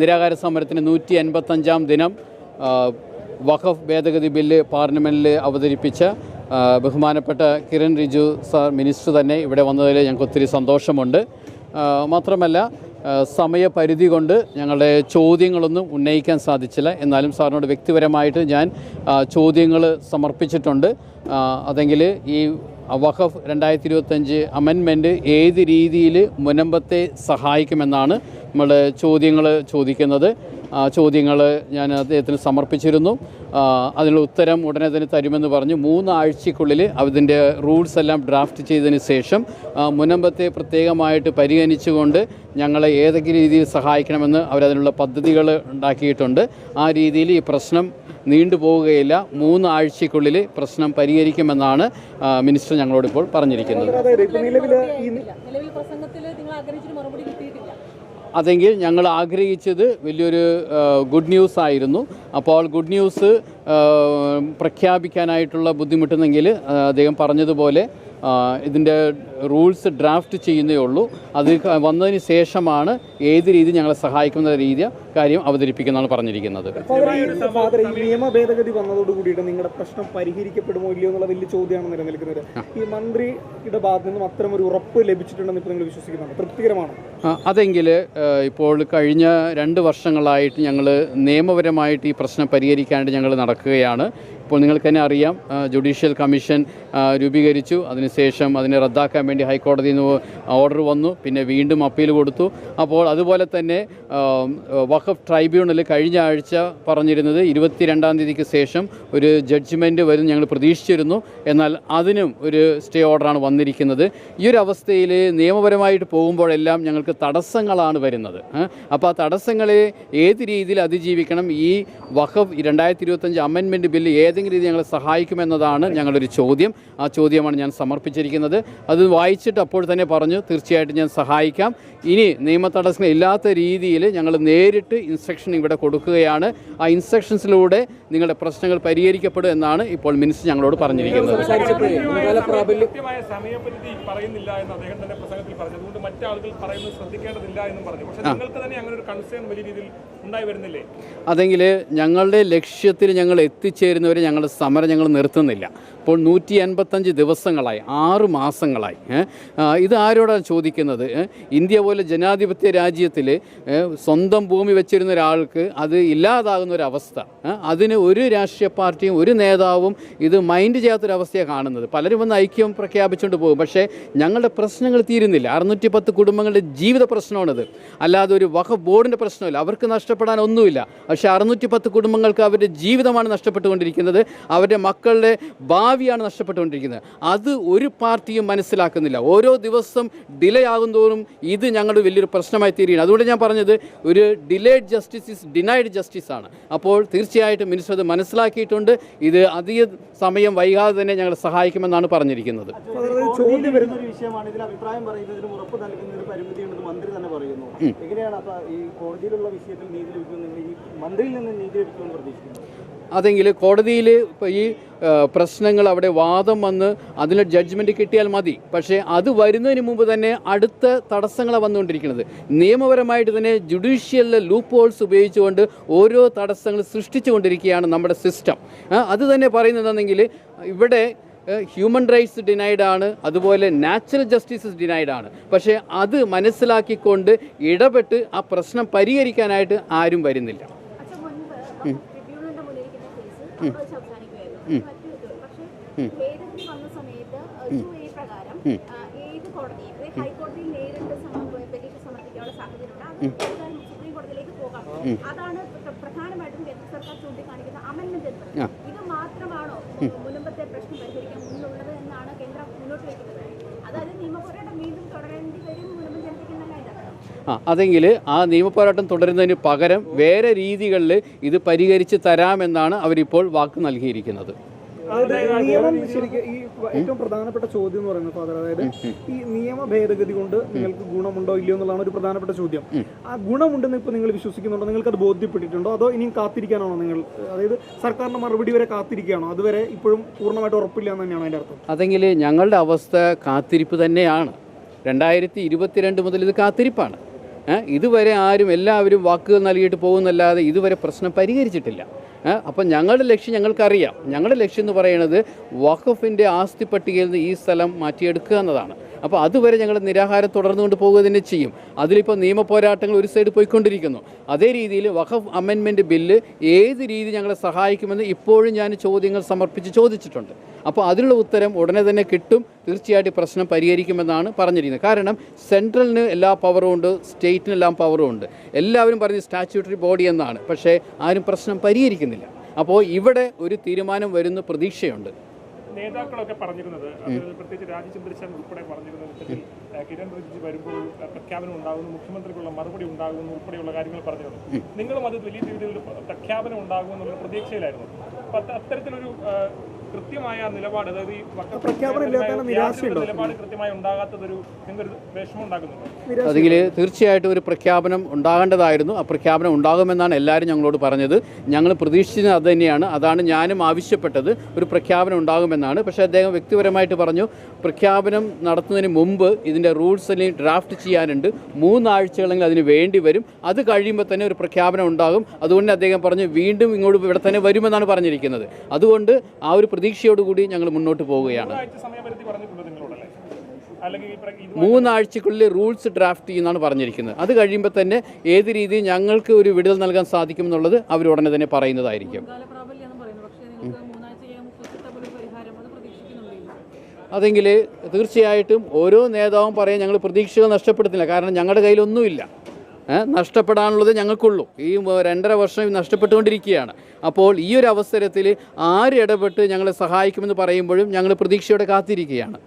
നിരാകാര സമരത്തിന് നൂറ്റി എൺപത്തഞ്ചാം ദിനം വഖഫ് ഭേദഗതി ബില്ല് പാർലമെന്റിൽ അവതരിപ്പിച്ച ബഹുമാനപ്പെട്ട കിരൺ റിജു സാർ മിനിസ്റ്റർ തന്നെ ഇവിടെ വന്നതിൽ ഞങ്ങൾക്ക് ഒത്തിരി സന്തോഷമുണ്ട്. മാത്രമല്ല സമയപരിധി കൊണ്ട് ഞങ്ങളുടെ ചോദ്യങ്ങളൊന്നും ഉന്നയിക്കാൻ സാധിച്ചില്ല. എന്നാലും സാറിനോട് വ്യക്തിപരമായിട്ട് ഞാൻ ചോദ്യങ്ങൾ സമർപ്പിച്ചിട്ടുണ്ട്. അതെങ്കിൽ ഈ വഖഫ് രണ്ടായിരത്തി ഇരുപത്തഞ്ച് അമെൻമെന്റ് ഏത് രീതിയിൽ മുനമ്പത്തെ സഹായിക്കുമെന്നാണ് നമ്മൾ ചോദ്യങ്ങൾ ചോദിക്കുന്നത്. ആ ചോദ്യങ്ങൾ ഞാൻ അദ്ദേഹത്തിന് സമർപ്പിച്ചിരുന്നു. അതിനുള്ള ഉത്തരം ഉടനെ തന്നെ തരുമെന്ന് പറഞ്ഞു. മൂന്നാഴ്ചക്കുള്ളിൽ അതിന്റെ റൂൾസ് എല്ലാം ഡ്രാഫ്റ്റ് ചെയ്തതിന് ശേഷം മുനമ്പത്തെ പ്രത്യേകമായിട്ട് പരിഗണിച്ചുകൊണ്ട് ഞങ്ങളെ ഏതൊക്കെ രീതിയിൽ സഹായിക്കണമെന്ന് അവരതിനുള്ള പദ്ധതികൾ ഉണ്ടാക്കിയിട്ടുണ്ട്. ആ രീതിയിൽ ഈ പ്രശ്നം നീണ്ടുപോവുകയില്ല മൂന്നാഴ്ചക്കുള്ളിൽ പ്രശ്നം പരിഹരിക്കുമെന്നാണ് മിനിസ്റ്റർ ഞങ്ങളോട് ഇപ്പോൾ പറഞ്ഞിരിക്കുന്നത്. അതെങ്കിൽ ഞങ്ങൾ ആഗ്രഹിച്ചത് വലിയൊരു ഗുഡ് ന്യൂസ് ആയിരുന്നു. അപ്പോൾ ഗുഡ് ന്യൂസ് പ്രഖ്യാപിക്കാനായിട്ടുള്ള ബുദ്ധിമുട്ടുന്നെങ്കിൽ അദ്ദേഹം പറഞ്ഞതുപോലെ ഇതിന്റെ റൂൾസ് ഡ്രാഫ്റ്റ് ചെയ്യുന്നേ ഉള്ളൂ. അത് വന്നതിന് ശേഷമാണ് ഏത് രീതി ഞങ്ങളെ സഹായിക്കുന്ന രീതി കാര്യം അവതരിപ്പിക്കുന്നതാണ് പറഞ്ഞിരിക്കുന്നത്. നിയമ ഭേദഗതി വന്നതോട് കൂടിയിട്ട് നിങ്ങളുടെ പ്രശ്നം പരിഹരിക്കപ്പെടുമോ ഇല്ലയോ എന്നുള്ള വലിയ ചോദ്യമാണ് നിലനിൽക്കുന്നത്. ഈ മന്ത്രിയുടെ ഭാഗത്തു നിന്നും അത്തരം ഒരു ഉറപ്പ് ലഭിച്ചിട്ടുണ്ടെന്ന് ഇപ്പോൾ നിങ്ങൾ വിശ്വസിക്കുന്നുണ്ട്? തൃപ്തികരമാണ്? അതെങ്കിൽ ഇപ്പോൾ കഴിഞ്ഞ രണ്ട് വർഷങ്ങളായിട്ട് ഞങ്ങൾ നിയമപരമായിട്ട് ഈ പ്രശ്നം പരിഹരിക്കാനായിട്ട് ഞങ്ങൾ നടക്കുകയാണ്. ഇപ്പോൾ നിങ്ങൾക്ക് തന്നെ അറിയാം ജുഡീഷ്യൽ കമ്മീഷൻ രൂപീകരിച്ചു. അതിനുശേഷം അതിനെ റദ്ദാക്കാൻ വേണ്ടി ഹൈക്കോടതിയിൽ നിന്ന് ഓർഡർ വന്നു. പിന്നെ വീണ്ടും അപ്പീൽ കൊടുത്തു. അപ്പോൾ അതുപോലെ തന്നെ വഖഫ് ട്രൈബ്യൂണൽ കഴിഞ്ഞ ആഴ്ച പറഞ്ഞിരുന്നത് ഇരുപത്തിരണ്ടാം തീയതിക്ക് ശേഷം ഒരു ജഡ്ജ്മെന്റ് വരും ഞങ്ങൾ പ്രതീക്ഷിച്ചിരുന്നു. എന്നാൽ അതിനും ഒരു സ്റ്റേ ഓർഡറാണ് വന്നിരിക്കുന്നത്. ഈ ഒരു അവസ്ഥയിൽ നിയമപരമായിട്ട് പോകുമ്പോഴെല്ലാം ഞങ്ങൾക്ക് തടസ്സങ്ങളാണ് വരുന്നത്. അപ്പോൾ ആ തടസ്സങ്ങളെ ഏത് രീതിയിൽ അതിജീവിക്കണം? ഈ വഖഫ് രണ്ടായിരത്തി ഇരുപത്തഞ്ച് അമെൻമെന്റ് ബില്ല് ഏതെങ്കിലും രീതി ഞങ്ങളെ സഹായിക്കുമെന്നതാണ് ഞങ്ങളൊരു ചോദ്യം. ആ ചോദ്യമാണ് ഞാൻ സമർപ്പിച്ചിരിക്കുന്നത്. അത് വായിച്ചിട്ട് അപ്പോൾ തന്നെ പറഞ്ഞു തീർച്ചയായിട്ടും ഞാൻ സഹായിക്കാം. ഇനി നിയമ തടസ്സങ്ങൾ ഇല്ലാത്ത രീതിയിൽ ഞങ്ങൾ നേരിട്ട് ഇൻസ്ട്രക്ഷൻ ഇവിടെ കൊടുക്കുകയാണ്. ആ ഇൻസ്ട്രക്ഷൻസിലൂടെ നിങ്ങളുടെ പ്രശ്നങ്ങൾ പരിഹരിക്കപ്പെടും എന്നാണ് ഇപ്പോൾ മിനിസ്റ്റർ ഞങ്ങളോട് പറഞ്ഞിരിക്കുന്നത്. അതെങ്കിൽ ഞങ്ങളുടെ ലക്ഷ്യത്തിൽ ഞങ്ങൾ എത്തിച്ചേരുന്നവരെ ഞങ്ങളുടെ സമരം ഞങ്ങൾ നിർത്തുന്നില്ല. ഇപ്പോൾ നൂറ്റി എൺപത്തഞ്ച് ദിവസങ്ങളായി ആറു മാസങ്ങളായി ഇത് ആരോടാണ് ചോദിക്കുന്നത്? ഇന്ത്യ പോലെ ജനാധിപത്യ രാജ്യത്തിൽ സ്വന്തം ഭൂമി വെച്ചിരുന്ന ഒരാൾക്ക് അത് ഇല്ലാതാകുന്ന ഒരു അവസ്ഥ? അതിന് ഒരു രാഷ്ട്രീയ പാർട്ടിയും ഒരു നേതാവും ഇത് മൈൻഡ് ചെയ്യാത്തൊരവസ്ഥയാണ് കാണുന്നത്. പലരും വന്ന് ഐക്യം പ്രഖ്യാപിച്ചുകൊണ്ട് പോകും. പക്ഷേ ഞങ്ങളുടെ പ്രശ്നങ്ങൾ തീരുന്നില്ല. അറുന്നൂറ്റി പത്ത് കുടുംബങ്ങളുടെ ജീവിത പ്രശ്നമാണിത്. അല്ലാതെ ഒരു വഖ ബോർഡിന്റെ പ്രശ്നമില്ല. അവർക്ക് നഷ്ടപ്പെടാൻ ഒന്നുമില്ല. പക്ഷേ അറുന്നൂറ്റി പത്ത് കുടുംബങ്ങൾക്ക് അവരുടെ ജീവിതമാണ് നഷ്ടപ്പെട്ടുകൊണ്ടിരിക്കുന്നത്. അവരുടെ മക്കളുടെ ഭാവിയാണ് നഷ്ടപ്പെട്ടുകൊണ്ടിരിക്കുന്നത്. അത് ഒരു പാർട്ടിയും മനസ്സിലാക്കുന്നില്ല. ഓരോ ദിവസം ഡിലേ ആകുന്തോറും ഇത് ഞങ്ങളുടെ വലിയൊരു പ്രശ്നമായി തീരുകയാണ്. അതുകൊണ്ട് ഞാൻ പറഞ്ഞത് ഒരു delayed justice is denied justice ആണ്. അപ്പോൾ തീർച്ചയായിട്ടും മിനിസ്റ്റർ അത് മനസ്സിലാക്കിയിട്ടുണ്ട്. ഇത് അധിക സമയം വൈകാതെ തന്നെ ഞങ്ങൾ സഹായിക്കുമെന്നാണ് പറഞ്ഞിരിക്കുന്നത്. ഫാദർ, ഒരു ചോദ്യം ഒരു വിഷയമാണ്. ഇതിൽ അഭിപ്രായം പറയുന്നതിനും ഉറപ്പ് നൽകുന്നതിന് പരിമിതിയുണ്ടെന്ന് മന്ത്രി തന്നെ പറയുന്നു. എങ്ങനെയാണ് അപ്പൊ ഈ കോടതിയിലുള്ള വിഷയത്തിൽ നീതി ഈ മന്ത്രിയിൽ നിന്ന് നീതി ലഭിക്കുമെന്ന് പ്രതീക്ഷിക്കുന്നു? അതെങ്കിൽ കോടതിയിൽ ഇപ്പോൾ ഈ പ്രശ്നങ്ങൾ അവിടെ വാദം വന്ന് അതിന് ജഡ്ജ്മെന്റ് കിട്ടിയാൽ മതി. പക്ഷേ അത് വരുന്നതിന് മുമ്പ് തന്നെ അടുത്ത തടസ്സങ്ങളാണ് വന്നുകൊണ്ടിരിക്കുന്നത്. നിയമപരമായിട്ട് തന്നെ ജുഡീഷ്യലിലെ ലൂപ്പ് ഹോൾസ് ഉപയോഗിച്ചുകൊണ്ട് ഓരോ തടസ്സങ്ങൾ സൃഷ്ടിച്ചുകൊണ്ടിരിക്കുകയാണ് നമ്മുടെ സിസ്റ്റം അത് തന്നെ പറയുന്നതെന്നെങ്കിൽ ഇവിടെ ഹ്യൂമൻ റൈറ്റ്സ് ഡിനൈഡ് ആണ് അതുപോലെ നാച്ചുറൽ ജസ്റ്റിസ് ഡിനൈഡ് ആണ്. പക്ഷേ അത് മനസ്സിലാക്കിക്കൊണ്ട് ഇടപെട്ട് ആ പ്രശ്നം പരിഹരിക്കാനായിട്ട് ആരും വരുന്നില്ല. അതാണ് പ്ര- പ്രധാനമായിട്ടും കേന്ദ്ര സർക്കാർ ചൂണ്ടിക്കാണിക്കുന്ന അമൻമെന്റ് ഇത് മാത്രമാണോ മുൻപത്തെ പ്രശ്നം പരിഹരിക്കാൻ മുന്നുള്ളത് എന്നാണ് കേന്ദ്രം മുന്നോട്ട് വയ്ക്കുന്നത് അതായത് നിയമപോരാട്ടം വീണ്ടും തുടരേണ്ടി വരും മുൻപ് ജനതയ്ക്ക് എന്നല്ല അതിന്റെ അർത്ഥം ആ അതെങ്കിൽ ആ നിയമപോരാട്ടം തുടരുന്നതിന് പകരം വേറെ രീതികളിൽ ഇത് പരിഹരിച്ച് തരാമെന്നാണ് അവരിപ്പോൾ വാക്ക് നൽകിയിരിക്കുന്നത്. നിയമം ശരിക്കും ഈ ഏറ്റവും പ്രധാനപ്പെട്ട ചോദ്യം എന്ന് പറയുന്നത് ഫാദർ അതായത് ഈ നിയമ ഭേദഗതി കൊണ്ട് നിങ്ങൾക്ക് ഗുണമുണ്ടോ ഇല്ലയോ എന്നുള്ളതാണ് ഒരു പ്രധാനപ്പെട്ട ചോദ്യം. ആ ഗുണമുണ്ടെന്ന് ഇപ്പൊ നിങ്ങൾ വിശ്വസിക്കുന്നുണ്ടോ? നിങ്ങൾക്ക് അത് ബോധ്യപ്പെട്ടിട്ടുണ്ടോ? അതോ ഇനിയും കാത്തിരിക്കാനാണോ നിങ്ങൾ? അതായത് സർക്കാരിന്റെ മറുപടി വരെ കാത്തിരിക്കുകയാണോ? അതുവരെ ഇപ്പോഴും പൂർണമായിട്ട് ഉറപ്പില്ല എന്ന് തന്നെയാണ് അതിന്റെ അർത്ഥം. അതെങ്കിൽ ഞങ്ങളുടെ അവസ്ഥ കാത്തിരിപ്പ് തന്നെയാണ്. രണ്ടായിരത്തി ഇരുപത്തിരണ്ട് മുതൽ ഇത് കാത്തിരിപ്പാണ്. ഇതുവരെ ആരും എല്ലാവരും വാക്കുകൾ നൽകിയിട്ട് പോകുന്നല്ലാതെ ഇതുവരെ പ്രശ്നം പരിഹരിച്ചിട്ടില്ല. അപ്പം ഞങ്ങളുടെ ലക്ഷ്യം ഞങ്ങൾക്കറിയാം. ഞങ്ങളുടെ ലക്ഷ്യം എന്ന് പറയുന്നത് വഖഫിന്റെ ആസ്തി പട്ടികയിൽ നിന്ന് ഈ സ്ഥലം മാറ്റിയെടുക്കുക എന്നതാണ്. അപ്പോൾ അതുവരെ ഞങ്ങൾ നിരാഹാരം തുടർന്നുകൊണ്ട് പോവുക തന്നെ ചെയ്യും. അതിലിപ്പോൾ നിയമ പോരാട്ടങ്ങൾ ഒരു സൈഡ് പോയിക്കൊണ്ടിരിക്കുന്നു. അതേ രീതിയിൽ വഖഫ് അമെൻമെന്റ് ബില്ല് ഏത് രീതി ഞങ്ങളെ സഹായിക്കുമെന്ന് ഇപ്പോഴും ഞാൻ ചോദ്യങ്ങൾ സമർപ്പിച്ച് ചോദിച്ചിട്ടുണ്ട്. അപ്പോൾ അതിനുള്ള ഉത്തരം ഉടനെ തന്നെ കിട്ടും. തീർച്ചയായിട്ടും പ്രശ്നം പരിഹരിക്കുമെന്നാണ് പറഞ്ഞിരിക്കുന്നത്. കാരണം സെൻട്രലിന് എല്ലാ പവറും ഉണ്ട് സ്റ്റേറ്റിന് എല്ലാം പവറും ഉണ്ട്. എല്ലാവരും പറഞ്ഞ് സ്റ്റാറ്റ്യൂട്ടറി ബോഡി എന്നാണ്. പക്ഷേ ആരും പ്രശ്നം പരിഹരിക്കുന്നില്ല. അപ്പോൾ ഇവിടെ ഒരു തീരുമാനം വരുന്ന പ്രതീക്ഷയുണ്ട്. നേതാക്കളൊക്കെ പറഞ്ഞിരുന്നത് പ്രത്യേകിച്ച് രാജി ചന്ദ്രശേഖരൻ ഉൾപ്പെടെ പറഞ്ഞിരുന്നത് ഇത്തരത്തിൽ കിരൺ റിജിജു വരുമ്പോൾ പ്രഖ്യാപനം ഉണ്ടാകുന്നു മുഖ്യമന്ത്രിക്കുള്ള മറുപടി ഉണ്ടാകുന്നു ഉൾപ്പെടെയുള്ള കാര്യങ്ങൾ പറഞ്ഞിരുന്നു. നിങ്ങളും അത് വലിയ രീതിയിൽ പ്രഖ്യാപനം ഉണ്ടാകുമെന്നുള്ള പ്രതീക്ഷയിലായിരുന്നു. അപ്പൊ അത്ത- അത്തരത്തിലൊരു കൃത്യമായ നിലപാട് അതായത് ഈ പ്രഖ്യാപനം? നിലപാട് കൃത്യമായി ഉണ്ടാകാത്തതൊരു നിങ്ങൾക്കൊരു വിഷമം ഉണ്ടാക്കുന്നുണ്ടോ? അതിൽ തീർച്ചയായിട്ടും ഒരു പ്രഖ്യാപനം ഉണ്ടാകേണ്ടതായിരുന്നു. ആ പ്രഖ്യാപനം ഉണ്ടാകുമെന്നാണ് എല്ലാവരും ഞങ്ങളോട് പറഞ്ഞത്. ഞങ്ങൾ പ്രതീക്ഷിച്ചത് അത് തന്നെയാണ്. അതാണ് ഞാനും ആവശ്യപ്പെട്ടത്. ഒരു പ്രഖ്യാപനം ഉണ്ടാകുമെന്നാണ്. പക്ഷേ അദ്ദേഹം വ്യക്തിപരമായിട്ട് പറഞ്ഞു പ്രഖ്യാപനം നടത്തുന്നതിന് മുമ്പ് ഇതിന്റെ റൂൾസ് അല്ലെങ്കിൽ ഡ്രാഫ്റ്റ് ചെയ്യാനുണ്ട്. മൂന്നാഴ്ചകളെങ്കിൽ അതിന് വേണ്ടി വരും. അത് കഴിയുമ്പോൾ തന്നെ ഒരു പ്രഖ്യാപനം ഉണ്ടാകും. അതുകൊണ്ട് അദ്ദേഹം പറഞ്ഞു വീണ്ടും ഇങ്ങോട്ട് ഇവിടെ തന്നെ വരുമെന്നാണ് പറഞ്ഞിരിക്കുന്നത്. അതുകൊണ്ട് ആ ഒരു പ്രതീക്ഷയോടുകൂടി ഞങ്ങൾ മുന്നോട്ട് പോവുകയാണ്. മൂന്നാഴ്ചക്കുള്ളിൽ റൂൾസ് ഡ്രാഫ്റ്റ് ചെയ്യുന്നതാണ് പറഞ്ഞിരിക്കുന്നത്. അത് കഴിയുമ്പോൾ തന്നെ ഏത് രീതിയിൽ ഞങ്ങൾക്ക് ഒരു വിടുതൽ നൽകാൻ സാധിക്കുമെന്നുള്ളത് അവർ ഉടനെ തന്നെ പറയുന്നതായിരിക്കും. അതെങ്കിൽ തീർച്ചയായിട്ടും ഓരോ നേതാവും പറയാൻ ഞങ്ങൾ പ്രതീക്ഷകൾ നഷ്ടപ്പെടുത്തില്ല. കാരണം ഞങ്ങളുടെ കയ്യിലൊന്നുമില്ല. നഷ്ടപ്പെടാനുള്ളത് ഞങ്ങൾക്കുള്ളൂ. ഈ രണ്ടര വർഷം നഷ്ടപ്പെട്ടുകൊണ്ടിരിക്കുകയാണ്. അപ്പോൾ ഈ ഒരു അവസരത്തിൽ ആര് ഇടപെട്ട് ഞങ്ങളെ സഹായിക്കുമെന്ന് പറയുമ്പോഴും ഞങ്ങൾ പ്രതീക്ഷയോടെ കാത്തിരിക്കുകയാണ്.